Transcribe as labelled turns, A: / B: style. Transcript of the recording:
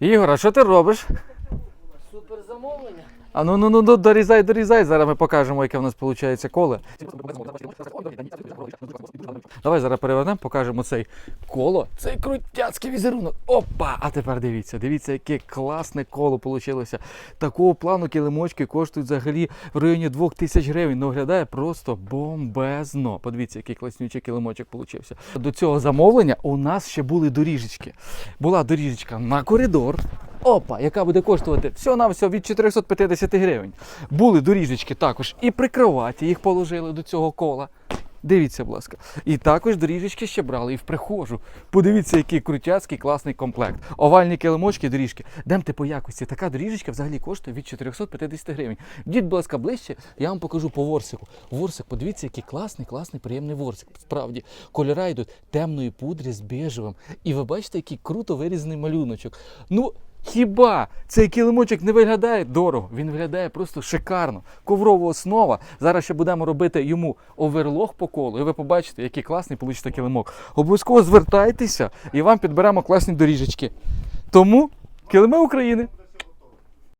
A: Ігор, а що ти робиш?
B: Супер замовлення.
A: А ну ну ну ну дорізай, дорізай. Зараз ми покажемо, яке в нас виходить коло. Давай зараз перевернемо, покажемо цей коло. Цей крутяцький візерунок. Опа! А тепер дивіться, дивіться, яке класне коло вийшло. Такого плану килимочки коштують взагалі в районі 2000 гривень. Ну виглядає просто бомбезно. Подивіться, який класнючий килимочок получився. До цього замовлення у нас ще були доріжечки. Була доріжечка на коридор. Опа, яка буде коштувати всього на всього від 450 гривень. Були доріжечки також і при кроваті їх положили до цього кола. Дивіться, будь ласка. І також доріжечки ще брали і в прихожу. Подивіться, який крутяцький класний комплект. Овальні килимочки, доріжки. Демте по якості. Така доріжечка взагалі коштує від 450 гривень. Діть, будь ласка, ближче, я вам покажу по ворсику. Ворсик, подивіться, який класний, класний, приємний ворсик. Справді, кольора йдуть темної пудрі з бежевим. І ви бачите, який круто вирізаний малюночок. Ну, Хіба цей килимочок не виглядає дорого? Він виглядає просто шикарно. Коврова основа. Зараз ще будемо робити йому оверлог по колу, і ви побачите, який класний получите килимок. Обов'язково звертайтеся і вам підберемо класні доріжечки. Тому килими України.